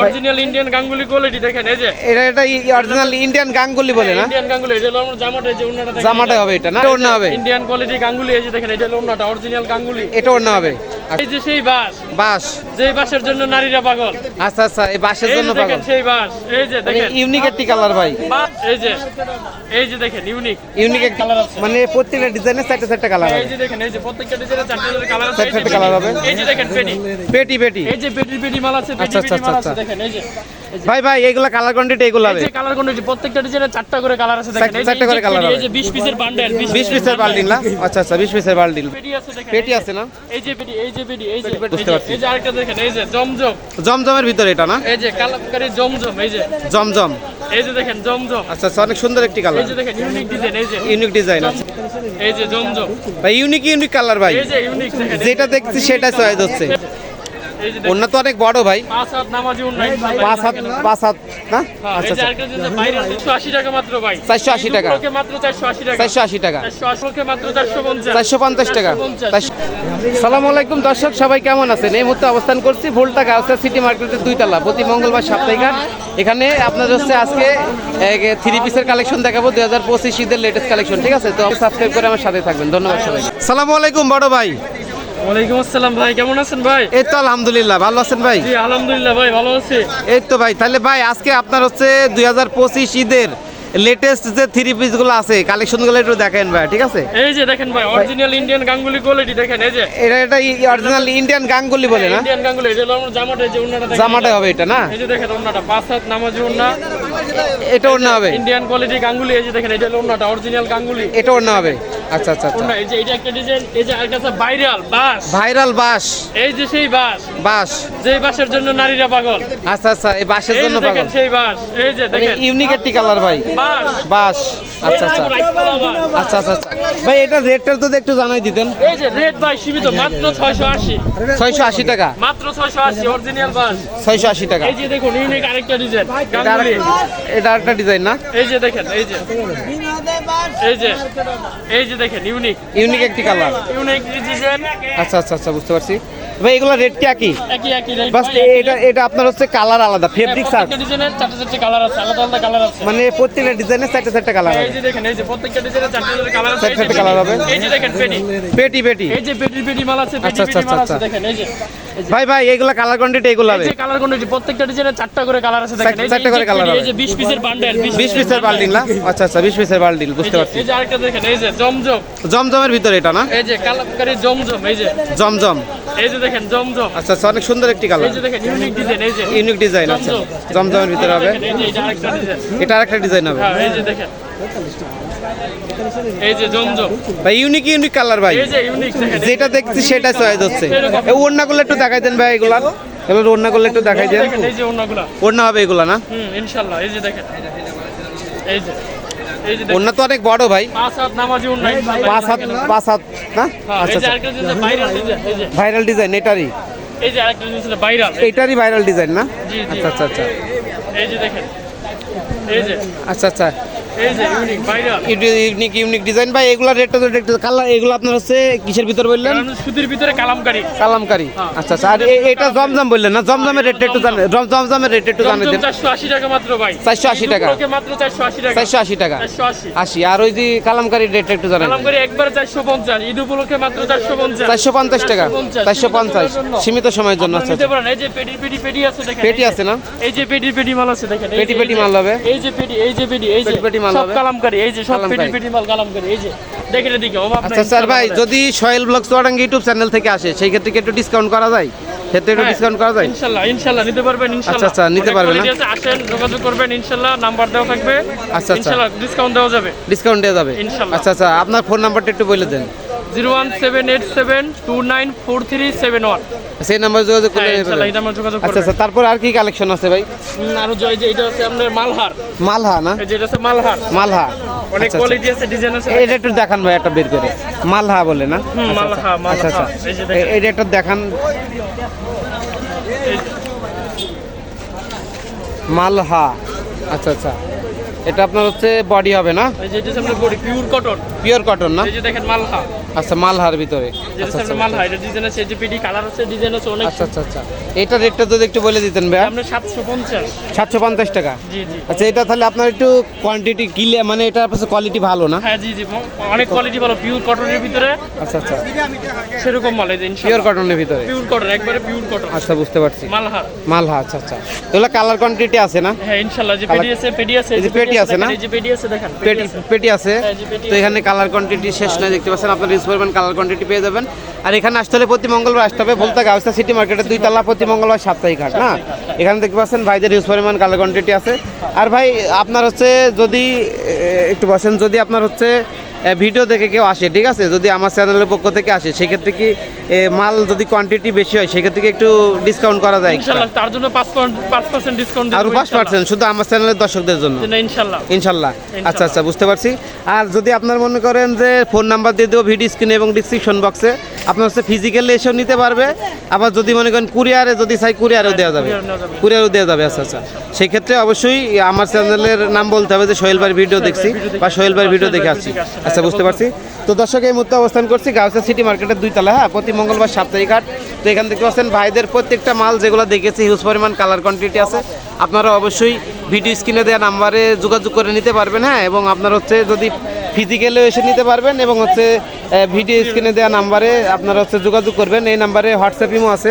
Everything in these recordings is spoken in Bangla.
অরিজিনাল ইন্ডিয়ান গাঙ্গুলি কোয়ালিটি দেখেন এই যে। এটা এটা অরিজিনাল ইন্ডিয়ান গাঙ্গুলি বলে না? ইন্ডিয়ান গাঙ্গুলি এই যে আমার জামাটা এই যে ওন্নাটা জামাটা হবে এটা না? ওন্না হবে? ইন্ডিয়ান কোয়ালিটি গাঙ্গুলি এই যে দেখেন এটা ওন্নাটা অরিজিনাল গাঙ্গুলি। এটা ওন্না হবে। এই যে সেই বাস বাস যেই বাসের জন্য নারীরা পাগল আচ্ছা আচ্ছা এই বাসের জন্য দেখেন পাগল সেই বাস এই যে দেখেন ইউনিক একটি কালার ভাই এই যে এই যে দেখেন ইউনিক ইউনিক একটি কালার আছে মানে প্রত্যেকটা ডিজাইনের চারটে চারটে কালার এই যে দেখেন এই যে প্রত্যেকটা ডিজাইনের চারটে করে কালার আছে চারটে চারটে হবে। এই যে দেখেন পেটি পেটি পেটি এই যে পেটি পেটি মাল আছে পেটি আচ্ছা, পেটি মাল আচ্ছা, আছে দেখেন এই যে ভাই ভাই এইগুলা কালার কোয়ান্টিটি এগুলো হবে কালার প্রত্যেকটা চারটা করে কালার আছে দেখেন করে। এই যে 20 পিসের বান্ডেল 20 পিসের বাল্টিং না আচ্ছা আচ্ছা 20 পিসের পেটি আছে দেখেন পেটি আছে না এই যে পেটি এই যে পেটি এই যে এই যে- পারছি। এই যে আরেকটা দেখেন এই যে জমজম। জমজমের ভিতরে এটা না? এই যে কালারকারী জমজম এই যে। জমজম। এই যে দেখেন জমজম। আচ্ছা আচ্ছা অনেক সুন্দর একটি কালার এই যে দেখেন ইউনিক ডিজাইন এই যে। ইউনিক ডিজাইন আছে। এই যে জমজম। ভাই ইউনিক ইউনিক কালার ভাই। এই যে ইউনিক যেটা দেখছি সেটা চয়েস হচ্ছে। এই যে দেখেন। ওড়না তো অনেক বড় ভাই। পাঁচ হাত পাঁচ হাত না? হ্যাঁ, আচ্ছা আচ্ছা। বাইরে 480 টাকা মাত্র ভাই। 480 টাকা। এই দুটোকে মাত্র 480 টাকা। চারশো আশি টাকা। 480 কে মাত্র 450 চারশো পঞ্চাশ টাকা। সালাম আলাইকুম দর্শক সবাই কেমন আছেন? এই মুহূর্তে অবস্থান করছি ভুলটা গাউসা সিটি মার্কেটের দুইতলা প্রতি মঙ্গলবার সাপ্তাহিক। এখানে আপনার হচ্ছে আজকে থ্রি পিসের কালেকশন দেখাবো দুই হাজার পঁচিশ ঈদের লেটেস্ট কালেকশন ঠিক আছে? তো সাবস্ক্রাইব করে আমার সাথে থাকবেন। ধন্যবাদ সবাই সালাম আলাইকুম বড় ভাই। ওয়ালাইকুম আসসালাম ভাই কেমন আছেন ভাই? এই তো আলহামদুলিল্লাহ ভালো আছেন ভাই? জি আলহামদুলিল্লাহ ভাই ভালো আছি। এই তো ভাই তাহলে ভাই আজকে আপনার হচ্ছে দুই হাজার পঁচিশ ঈদের লেটেস্ট যে থ্রি পিসগুলো আছে কালেকশনগুলো একটু দেখেন ভাই ঠিক আছে? এই যে দেখেন ভাই অরিজিনাল ইন্ডিয়ান গাঙ্গুলি কোয়ালিটি দেখেন এই যে। এটা এটা অরিজিনাল ইন্ডিয়ান গাঙ্গুলি বলে না? ইন্ডিয়ান গাঙ্গুলি এটা আমার জামাটা যে উন্নাটা দেখেন। জামাটা হবে এটা না? এই যে দেখেন উন্নাটা পাঁচ হাত নামাজি উন্না এটা ওড়না হবে। ইন্ডিয়ান কোয়ালিটি গাঙ্গুলি এই যে দেখেন এটা হলো উন্নাটা অরিজিনাল গাঙ্গুলি। এটা ওড়না হবে। আচ্ছা আচ্ছা আচ্ছা। এই যে এটা একটা ডিজাইন এই যে আরেকটা আছে ভাইরাল বাস ভাইরাল বাস এই যে সেই বাস বাস যেই বাসের জন্য নারীরা পাগল। আচ্ছা আচ্ছা এই বাসের জন্য যে পাগল। সেই বাস এই যে দেখেন। ইউনিক একটি কালার ভাই। বাস বাস আচ্ছা আচ্ছা। যে। আচ্ছা আচ্ছা আচ্ছা। ভাই এটা রেটটা তো একটু জানাই দিতেন। এই যে রেড বাই সীমিত মাত্র ছয়শো আশি। ছয়শো আশি টাকা। মাত্র ছয়শো আশি অরিজিনাল বাস ছয়শো আশি টাকা। এই যে দেখুন ইউনিক আরেকটা ডিজাইন এটা আরেকটা- এটা একটা ডিজাইন না? এই যে দেখেন এই যে। এই যে এই যে দেখেন ইউনিক ইউনিক একটি কালার ইউনিক ডিজাইন আচ্ছা আচ্ছা আচ্ছা বুঝতে পারছি। ভাই এগুলো রেট কি একই? একই একই rate বাস এটা এটা আপনার হচ্ছে কালার আলাদা ফেব্রিক হ্যাঁ, ডিজাইনের চারটে চারটে কালার আছে আলাদা আলাদা কালার আছে। মানে প্রত্যেকটা ডিজাইনের চারটে চারটে কালার এই যে দেখেন এই যে প্রত্যেকটা ডিজাইনের চারটে চারটে কালার আছে চারটে এই যে চারটে colour হবে। এই যে দেখেন পেটি। পেটি পেটি। এই যে পেটি পেটি মাল আছে পেটি পেটি মাল আছে। দেখেন এই যে- ভাই ভাই এগুলা কালার কোয়ান্টিটি এগুলো এই যে কালার কোনটি প্রত্যেকটা ডিজাইনের চারটা করে কালার আছে দেখেন এই যে চারটে করে কালার পেটি, এই যে 20 পিসের বান্ডেল 20 পিসের বাল্টিং না আচ্ছা আচ্ছা 20 পিসের বাল্টিং বুঝতে পারছি এই যে আরেকটা দেখেন এই যে জমজম জমজমের ভিতরে এটা না এই যে কালারকারী জমজম এই যে জমজম এই যে দেখেন জমজম আচ্ছা আচ্ছা অনেক সুন্দর একটি কালার এই যে দেখেন ইউনিক ডিজাইন এই যে ইউনিক ডিজাইন আচ্ছা জমজমের ভিতরে হবে এই যে এটা আরেকটা ডিজাইন এটা আরেকটা ডিজাইন হবে হ্যাঁ এই যে দেখেন এই যে জমজম। ভাই ইউনিক ইউনিক কালার ভাই। এই যে ইউনিক দেখেন যেটা দেখছি সেটা চয়েস হচ্ছে। এই ওড়নাগুলো একটু দেখাই দেন ভাই এগুলা। এগুলো ওড়নাগুলো একটু দেখাই দেন। এই যে অন্যগুলা ওড়না হবে এগুলা না? হুম ইনশাআল্লাহ এই যে দেখেন। এই যে ওড়না তো অনেক বড় ভাই। পাঁচ হাত পাঁচ হাত না? হ্যাঁ, আচ্ছা আচ্ছা। ভাইরাল ডিজাইন ভাইরাল এটারই। এই যে আরেকটা জিনিস ভাইরাল এটারই ভাইরাল ডিজাইন না? জি, জি। আচ্ছা আচ্ছা আচ্ছা। এই যে দেখেন। এই যে। আচ্ছা আচ্ছা। এই যে ইউনিক ইউনিক ইউনিক ডিজাইন ভাই এগুলা রেটটা তো একটু কালার এগুলো আপনার হচ্ছে কিসের ভিতর বললেন? সুতির ভিতরে কালামকারী। কালামকারি। হ্যাঁ। আচ্ছা আচ্ছা আর এটা জমজম বললেন না? জমজমের রেট একটু জানেন জমজমের রেট একটু জানেন দেন। চারশো আশি টাকা মাত্র ভাই। 480 টাকা। এই মাত্র চারশো আশি টাকা। চারশো আশি টাকা। চারশো আশি। আশি আর ওই যে কালামকারি রেট একটু জানেন। কালামকারী একবার চারশো পঞ্চাশ ঈদ উপলক্ষে মাত্র চারশো পঞ্চাশ। চারশো পঞ্চাশ টাকা। চারশো পঞ্চাশ। সীমিত সময়ের জন্য আচ্ছা আচ্ছা। এই যে পেটি পেটি পেটি আছে দেখেন। পেটি আছে না? এই যে পেটি পেটি মাল আছে দেখেন। পেটি পেটি মাল হবে? এই যে পেটি এই যে পেটি এই যে পেটি মাল সব কালামকারী এই যে সব পিটি পিটি মাল কালামকারী এই যে দেখেন এদিকে আচ্ছা স্যার ভাই যদি Sohel blog Chuadanga YouTube channel থেকে আসে সেই ক্ষেত্রে কি একটু ডিসকাউন্ট করা যায়? ক্ষেত্রে একটু হ্যাঁ, ডিসকাউন্ট করা যায়? ইনশাআল্লাহ ইনশাআল্লাহ নিতে পারবেন ইনশাআল্লাহ। আচ্ছা, নিতে পারবেন আসেন যোগাযোগ করবেন ইনশাআল্লাহ নাম্বার দেওয়া থাকবে। আচ্ছা। ইনশাআল্লাহ ডিসকাউন্ট দেওয়া যাবে। ডিসকাউন্ট দেওয়া যাবে। ইনশাআল্লাহ। আচ্ছা আচ্ছা আপনার ফোন নাম্বারটা একটু বলে দেন। Zero one seven eight seven two nine four three seven one. সেই নাম্বার যোগাযোগ করলে হ্যাঁ যোগাযোগ আচ্ছা আচ্ছা তারপর আর কি কালেকশন আছে ভাই? আরও জয় যে এটা আছে আপনার মালহার। মালহা না? এই যে এটা আছে মালহার। মালহা অনেক আচ্ছা, আচ্ছা। কোয়ালিটি আছে ডিজাইন আছে এটা একটু দেখান ভাই একটা বের করে। মালহা বলে না? আচ্ছা, মালহা, আচ্ছা। আচ্ছা। আচ্ছা এটা একটু দেখান। মালহা। আচ্ছা আচ্ছা। এটা আপনার হচ্ছে বডি হবে না? এই যে এটা আছে আপনার body pure cotton pure cotton না? এই যে দেখেন মালহা। আচ্ছা মালহার ভিতরে। আচ্ছা আচ্ছা সামনে মাল হয় এটা ডিজাইন আছে এই যে পেটি কালার আছে ডিজাইন আছে অনেক আচ্ছা আচ্ছা আচ্ছা। এটা রেটটা যদি একটু বলে দিতেন ভাইয়া। আমরা সাতশো পঞ্চাশ। সাতশো পঞ্চাশ টাকা? জি জি। আচ্ছা এটা তাহলে আপনার একটু কোয়ান্টিটি কিলে মানে এটা কোয়ালিটি ভালো না? হ্যাঁ জি জি অনেক কোয়ালিটি ভালো পিওর কটনের ভিতরে। আচ্ছা আচ্ছা। সেরকম মাল এই যে পিওর কটনের ভিতরে? পিওর কটন একবারে পিওর কটন আচ্ছা বুঝতে পারছি। মালহার মালহা আচ্ছা আচ্ছা। তাহলে কালার কোয়ান্টিটি আছে না? হ্যাঁ ইনশাল্লাহ যে পেটি আছে পেটি আছে এই যে পেটি আছে না? এই যে পেটি আছে দেখেন পেটি পেটি আছে। হ্যাঁ, তো এখানে কালার কোয়ান্টিটি শেষ নয় দেখতে পাচ্ছেন আপনার ইউজ করবেন, কালার কোয়ান্টিটি পেয়ে যাবেন। আর এখানে আসতে হলে প্রতি মঙ্গলবার আসতে হবে বলতে গাউসা সিটি মার্কেটে দুই তালা প্রতি মঙ্গলবার সাপ্তাহিক হাট, না? এখানে দেখতে পাচ্ছেন ভাইদের ইউজ পরিমাণ, কালার কোয়ান্টিটি আছে। আর ভাই, আপনার হচ্ছে যদি একটু বসেন, যদি আপনার হচ্ছে ভিডিও দেখে কেউ আসে ঠিক আছে? যদি আমার চ্যানেলের পক্ষ থেকে আসে সেক্ষেত্রে কি মাল যদি কোয়ান্টিটি বেশি হয় সেক্ষেত্রে কি একটু ডিসকাউন্ট করা যায়? তার জন্য পাঁচ পার্সেন্ট ডিসকাউন্ট আরও পাঁচ পার্সেন্ট শুধু আমার চ্যানেলের দর্শকদের জন্য? ইনশাল্লাহ। ইনশাল্লাহ। আচ্ছা আচ্ছা বুঝতে পারছি। আর যদি আপনার মনে করেন যে ফোন নাম্বার দিয়ে দেবো ভিডিও স্ক্রিনে এবং ডিসক্রিপশন বক্সে আপনার হচ্ছে ফিজিক্যালি এসেও নিতে পারবে। আবার যদি মনে করেন কুরিয়ারে যদি চাই কুরিয়ারেও দেওয়া যাবে। কুরিয়ারও দেওয়া যাবে। আচ্ছা আচ্ছা। সেই ক্ষেত্রে অবশ্যই আমার চ্যানেলের নাম বলতে হবে যে সোহেল ভাইয়ের ভিডিও দেখছি বা সোহেল ভাইয়ের ভিডিও দেখে আসছি। আচ্ছা বুঝতে পারছি। তো দর্শক এই মুহূর্তে অবস্থান করছি গাউসা সিটি মার্কেটের দুই তলা হ্যাঁ প্রতি মঙ্গলবার সাপ্তাহিক হাট। তো এখান থেকে পাচ্ছেন ভাইদের প্রত্যেকটা মাল যেগুলো দেখেছি হিউজ পরিমাণ কালার কোয়ান্টিটি আছে। আপনারা অবশ্যই ভিডিও স্ক্রিনে দেওয়া নাম্বারে যোগাযোগ করে নিতে পারবেন হ্যাঁ এবং আপনার হচ্ছে যদি ফিজিক্যালেও এসে নিতে পারবেন এবং হচ্ছে ভিডিও স্ক্রিনে দেওয়া নাম্বারে আপনারা হচ্ছে যোগাযোগ করবেন। এই নাম্বারে হোয়াটসঅ্যাপ ইমো আছে।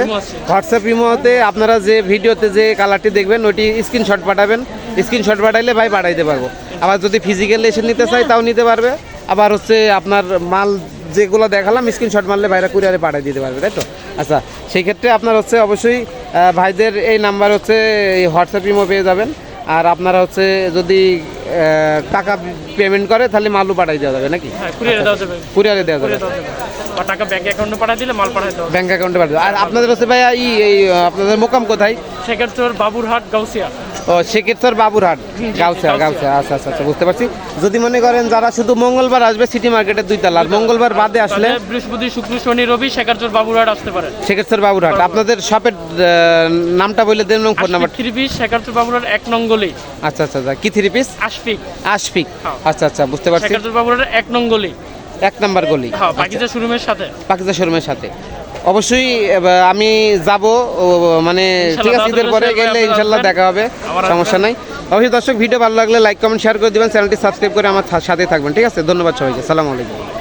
হোয়াটসঅ্যাপ ইমোতে আপনারা যে ভিডিওতে যে কালারটি দেখবেন ওটি স্ক্রিনশট পাঠাবেন। স্ক্রিনশট পাঠাইলে ভাই পাঠাইতে পারব। আবার যদি ফিজিক্যালি এসে নিতে চাই তাও নিতে পারবে। আবার হচ্ছে আপনার মাল যেগুলো দেখালাম স্ক্রিনশট মারলে ভাইরা কুরিয়ারে পাঠিয়ে দিতে পারবে তাই তো? আচ্ছা সেই ক্ষেত্রে আপনার হচ্ছে অবশ্যই ভাইদের এই নাম্বার হচ্ছে এই হোয়াটসঅ্যাপ ইমো পেয়ে যাবেন। আর আপনারা হচ্ছে যদি টাকা পেমেন্ট করে তাহলে মালও পাঠিয়ে দেওয়া যাবে নাকি? হ্যাঁ কুরিয়ারে দেওয়া যাবে। কুরিয়ারে দেওয়া যাবে। কুরিয়ারে দেওয়া যাবে। বা টাকা ব্যাংক অ্যাকাউন্টে পাঠিয়ে দিলে মাল পাঠিয়ে দেওয়া ব্যাংক অ্যাকাউন্টে পাঠিয়ে আর আপনাদের হচ্ছে ভাইয়া এই আপনাদের মোকাম কোথায়? সেক্ষেত্রে বাবুরহাট গাউসিয়া। ও সেক্ষেত্রে বাবুরহাট গাউসা গাউসা আচ্ছা আচ্ছা আচ্ছা বুঝতে পারছি। যদি মনে করেন যারা শুধু মঙ্গলবার আসবে সিটি মার্কেটের দুই তলা মঙ্গলবার বাদে আসলে বৃহস্পতি শুক্র শনি রবি শেখারচর বাবুরহাট আসতে পারে। সেক্ষেত্রে বাবুরহাট আপনাদের শপের নামটা বলে দেন phone number three piece Shekharchar Baburhat এক নঙ্গলি আচ্ছা আচ্ছা আচ্ছা কি থ্রি পিস আশফিক। আশফিক। হ্যাঁ। আচ্ছা আচ্ছা বুঝতে পারছি। এক নঙ্গলি এক নাম্বার গলি। হ্যাঁ বাকিটা শোরুমের সাথে। পাকিজা শোরুমের সাথে। অবশ্যই আমি যাব মানে ঠিক আছে ঈদের পরে গেলে ইনশাল্লাহ দেখা হবে সমস্যা নাই। অবশ্যই দর্শক ভিডিও ভালো লাগলে লাইক কমেন্ট শেয়ার করে দেবেন চ্যানেলটি সাবস্ক্রাইব করে আমার সাথে থাকবেন ঠিক আছে? ধন্যবাদ সবাইকে সালাম আলাইকুম।